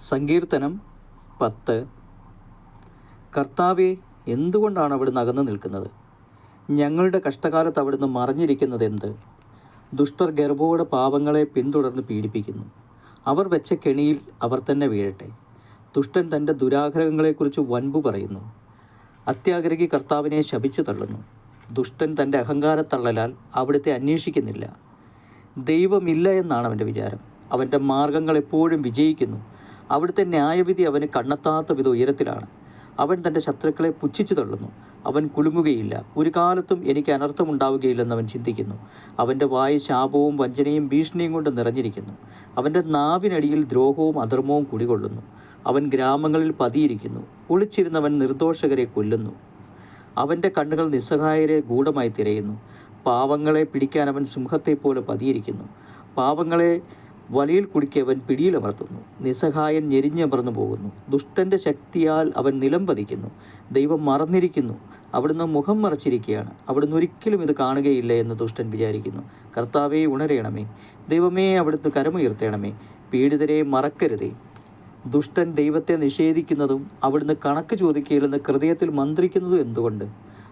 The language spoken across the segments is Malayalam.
സങ്കീർത്തനം പത്ത്. കർത്താവെ എന്തുകൊണ്ടാണ് അവിടുന്ന് അകന്നു നിൽക്കുന്നത്? ഞങ്ങളുടെ കഷ്ടകാലത്ത് അവിടുന്ന് മറിഞ്ഞിരിക്കുന്നത് എന്ത് ദുഷ്ടർ ഗർഭോടെ പാപങ്ങളെ പിന്തുടർന്ന് പീഡിപ്പിക്കുന്നു. അവർ വെച്ച കെണിയിൽ അവർ തന്നെ വീഴട്ടെ. ദുഷ്ടൻ തന്റെ ദുരാഗ്രഹങ്ങളെക്കുറിച്ച് വൻപു പറയുന്നു. അത്യാഗ്രഹി കർത്താവിനെ ശപിച്ചു തള്ളുന്നു. ദുഷ്ടൻ തന്റെ അഹങ്കാരത്തള്ളലാൽ അവിടുത്തെ അന്വേഷിക്കുന്നില്ല. ദൈവമില്ല എന്നാണ് അവന്റെ വിചാരം. അവന്റെ മാർഗങ്ങൾ എപ്പോഴും വിജയിക്കുന്നു. അവിടുത്തെ ന്യായവിധി അവന് കണ്ണെത്താത്ത വിധ ഉയരത്തിലാണ്. അവൻ തന്റെ ശത്രുക്കളെ പുച്ഛിച്ചു തള്ളുന്നു. അവൻ കുലുങ്ങുകയില്ല. ഒരു കാലത്തും എനിക്ക് അനർത്ഥമുണ്ടാവുകയില്ലെന്ന് അവൻ ചിന്തിക്കുന്നു. അവന്റെ വായ ശാപവും വഞ്ചനയും ഭീഷണിയും കൊണ്ട് നിറഞ്ഞിരിക്കുന്നു. അവന്റെ നാവിനടിയിൽ ദ്രോഹവും അധർമ്മവും കുടികൊള്ളുന്നു. അവൻ ഗ്രാമങ്ങളിൽ പതിയിരിക്കുന്നു. ഒളിച്ചിരുന്നവൻ നിർദോഷകരെ കൊല്ലുന്നു. അവന്റെ കണ്ണുകൾ നിസ്സഹായരെ ഗൂഢമായി തിരയുന്നു. പാവങ്ങളെ പിടിക്കാൻ അവൻ സിംഹത്തെപ്പോലെ പതിയിരിക്കുന്നു. പാവങ്ങളെ വലയിൽ കുടുക്കിയവൻ പിടിയിലമർത്തുന്നു നിസ്സഹായൻ ഞെരിഞ്ഞമർന്നു പോകുന്നു. ദുഷ്ടന്റെ ശക്തിയാൽ അവൻ നിലം പതിക്കുന്നു. ദൈവം മറന്നിരിക്കുന്നു. അവിടുന്ന് മുഖം മറച്ചിരിക്കുകയാണ്. അവിടുന്ന് ഒരിക്കലും ഇത് കാണുകയില്ല എന്ന് ദുഷ്ടൻ വിചാരിക്കുന്നു. കർത്താവെ ഉണരയണമേ ദൈവമേ അവിടുന്ന് കരമുയർത്തണമേ. പീഡിതരെ മറക്കരുതേ. ദുഷ്ടൻ ദൈവത്തെ നിഷേധിക്കുന്നതും അവിടുന്ന് കണക്ക് ചോദിക്കുകയില്ലെന്ന് ഹൃദയത്തിൽ മന്ത്രിക്കുന്നതും എന്തുകൊണ്ട്?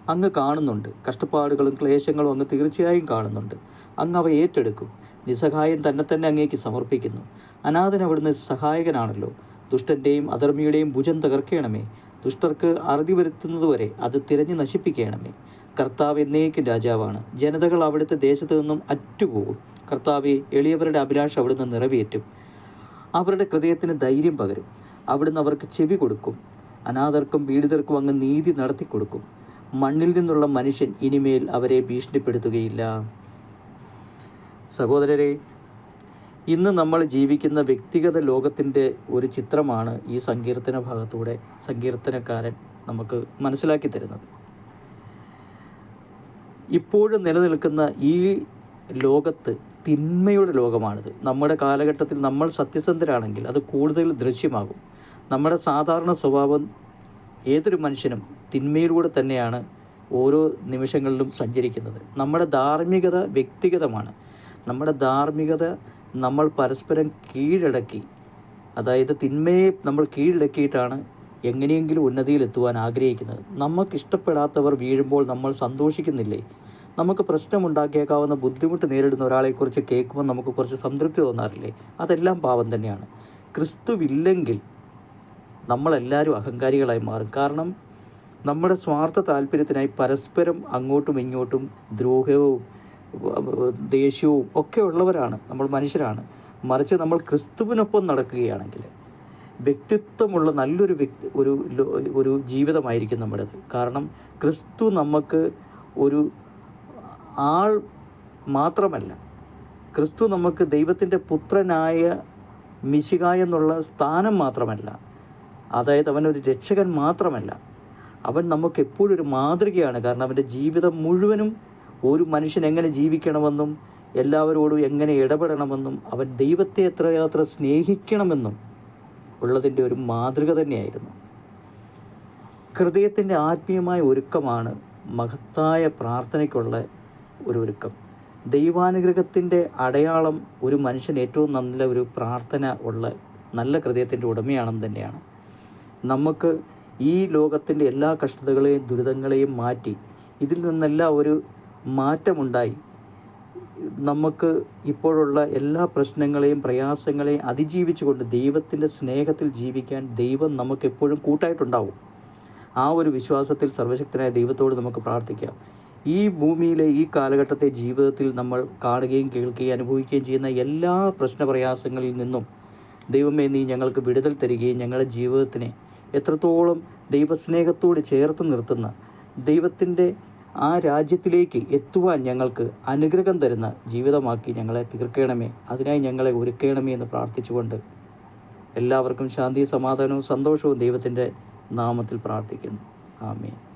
അങ്ങ് കാണുന്നുണ്ട്. കഷ്ടപ്പാടുകളും ക്ലേശങ്ങളും അങ്ങ് തീർച്ചയായും കാണുന്നുണ്ട്. അങ്ങ് അവ ഏറ്റെടുക്കും. നിസ്സഹായൻ തന്നെ തന്നെ അങ്ങേക്ക് സമർപ്പിക്കുന്നു. അനാഥൻ അവിടുന്ന് സഹായകനാണല്ലോ. ദുഷ്ടന്റെയും അധർമ്മിയുടെയും ഭുജം തകർക്കണമേ. ദുഷ്ടർക്ക് അറുതി വരുത്തുന്നതുവരെ അത് തിരഞ്ഞു നശിപ്പിക്കണമേ. കർത്താവ് എന്നേക്കും രാജാവാണ്. ജനതകൾ അവിടുത്തെ ദേശത്തു നിന്നും അറ്റുപോകും. കർത്താവെ എളിയവരുടെ അഭിലാഷം അവിടുന്ന് നിറവേറ്റും. അവരുടെ ഹൃദയത്തിന് ധൈര്യം പകരും. അവിടുന്ന് അവർക്ക് ചെവി കൊടുക്കും. അനാഥർക്കും പീഡിതർക്കും അങ്ങ് നീതി നടത്തിക്കൊടുക്കും. മണ്ണിൽ നിന്നുള്ള മനുഷ്യൻ ഇനിമേൽ അവരെ ഭീഷണിപ്പെടുത്തുകയില്ല. സഹോദരരെ ഇന്ന് നമ്മൾ ജീവിക്കുന്ന വ്യക്തിഗത ലോകത്തിന്റെ ഒരു ചിത്രമാണ് ഈ സങ്കീർത്തന ഭാഗത്തൂടെ സങ്കീർത്തനക്കാരൻ നമുക്ക് മനസ്സിലാക്കി തരുന്നത്. ഇപ്പോഴും നിലനിൽക്കുന്ന ഈ ലോകത്ത് തിന്മയുടെ ലോകമാണിത്. നമ്മുടെ കാലഘട്ടത്തിൽ നമ്മൾ സത്യസന്ധരാണെങ്കിൽ അത് കൂടുതൽ ദൃശ്യമാകും. നമ്മുടെ സാധാരണ സ്വഭാവം ഏതൊരു മനുഷ്യനും തിന്മയിലൂടെ തന്നെയാണ് ഓരോ നിമിഷങ്ങളിലും സഞ്ചരിക്കുന്നത്. നമ്മുടെ ധാർമ്മികത വ്യക്തിഗതമാണ്. നമ്മുടെ ധാർമ്മികത നമ്മൾ പരസ്പരം കീഴടക്കി അതായത് തിന്മയെ നമ്മൾ കീഴടക്കിയിട്ടാണ് എങ്ങനെയെങ്കിലും ഉന്നതിയിലെത്തുവാൻ ആഗ്രഹിക്കുന്നത്. നമുക്ക് ഇഷ്ടപ്പെടാത്തവർ വീഴുമ്പോൾ നമ്മൾ സന്തോഷിക്കുന്നില്ലേ? നമുക്ക് പ്രശ്നമുണ്ടാക്കിയേക്കാവുന്ന ബുദ്ധിമുട്ട് നേരിടുന്ന ഒരാളെക്കുറിച്ച് കേൾക്കുമ്പോൾ നമുക്ക് കുറച്ച് സംതൃപ്തി തോന്നാറില്ലേ? അതെല്ലാം പാവം തന്നെയാണ്. ക്രിസ്തുവില്ലെങ്കിൽ നമ്മളെല്ലാവരും അഹങ്കാരികളായി മാറും. കാരണം നമ്മുടെ സ്വാർത്ഥ താല്പര്യത്തിനായി പരസ്പരം അങ്ങോട്ടും ഇങ്ങോട്ടും ദ്രോഹവും ദേഷ്യവും ഒക്കെ ഉള്ളവരാണ്. നമ്മൾ മനുഷ്യരാണ്. മറിച്ച് നമ്മൾ ക്രിസ്തുവിനൊപ്പം നടക്കുകയാണെങ്കിൽ വ്യക്തിത്വമുള്ള നല്ലൊരു വ്യക്തി ഒരു ഒരു ജീവിതമായിരിക്കും നമ്മുടേത്. കാരണം ക്രിസ്തു നമുക്ക് ഒരു ആൾ മാത്രമല്ല. ക്രിസ്തു നമുക്ക് ദൈവത്തിന്റെ പുത്രനായ മിശിക എന്നുള്ള സ്ഥാനം മാത്രമല്ല. അതായത് അവനൊരു രക്ഷകൻ മാത്രമല്ല. അവൻ നമുക്ക് എപ്പോഴും ഒരു മാതൃകയാണ്. കാരണം അവന്റെ ജീവിതം മുഴുവനും ഒരു മനുഷ്യൻ എങ്ങനെ ജീവിക്കണമെന്നും എല്ലാവരോടും എങ്ങനെ ഇടപെടണമെന്നും അവൻ ദൈവത്തെ എത്രയാത്ര സ്നേഹിക്കണമെന്നും ഉള്ളതിന്റെ ഒരു മാതൃക തന്നെയായിരുന്നു. ഹൃദയത്തിന്റെ ആത്മീയമായ ഒരുക്കമാണ് മഹത്തായ പ്രാർത്ഥനയ്ക്കുള്ള ഒരു ഒരുക്കം. ദൈവാനുഗ്രഹത്തിന്റെ അടയാളം ഒരു മനുഷ്യൻ ഏറ്റവും നല്ല ഒരു പ്രാർത്ഥന ഉള്ള നല്ല ഹൃദയത്തിന്റെ ഉടമയാണെന്ന് തന്നെയാണ്. നമുക്ക് ഈ ലോകത്തിന്റെ എല്ലാ കഷ്ടതകളെയും ദുരിതങ്ങളെയും മാറ്റി ഇതിൽ നിന്നെല്ലാം ഒരു മാറ്റമുണ്ടായി. നമുക്ക് ഇപ്പോഴുള്ള എല്ലാ പ്രശ്നങ്ങളെയും പ്രയാസങ്ങളെയും അതിജീവിച്ചുകൊണ്ട് ദൈവത്തിന്റെ സ്നേഹത്തിൽ ജീവിക്കാൻ ദൈവം നമുക്ക് എപ്പോഴും കൂട്ടായിട്ടുണ്ടാവും. ആ ഒരു വിശ്വാസത്തിൽ സർവശക്തനായ ദൈവത്തോട് നമുക്ക് പ്രാർത്ഥിക്കാം. ഈ ഭൂമിയിലെ ഈ കാലഘട്ടത്തെ ജീവിതത്തിൽ നമ്മൾ കാണുകയും കേൾക്കുകയും അനുഭവിക്കുകയും ചെയ്യുന്ന എല്ലാ പ്രശ്ന പ്രയാസങ്ങളിൽ നിന്നും ദൈവമേ നീ ഞങ്ങൾക്ക് വിടുതൽ തരികയും ഞങ്ങളുടെ ജീവിതത്തിനെ എത്രത്തോളം ദൈവസ്നേഹത്തോട് ചേർത്ത് നിർത്തുന്ന ദൈവത്തിന്റെ ആ രാജ്യത്തിലേക്ക് എത്തുവാൻ ഞങ്ങൾക്ക് അനുഗ്രഹം തരുന്ന ജീവിതമാക്കി ഞങ്ങളെ തീർക്കണമേ. അതിനായി ഞങ്ങളെ ഒരുക്കണമേ എന്ന് പ്രാർത്ഥിച്ചുകൊണ്ട് എല്ലാവർക്കും ശാന്തി സമാധാനവും സന്തോഷവും ദൈവത്തിന്റെ നാമത്തിൽ പ്രാർത്ഥിക്കുന്നു. ആമേൻ.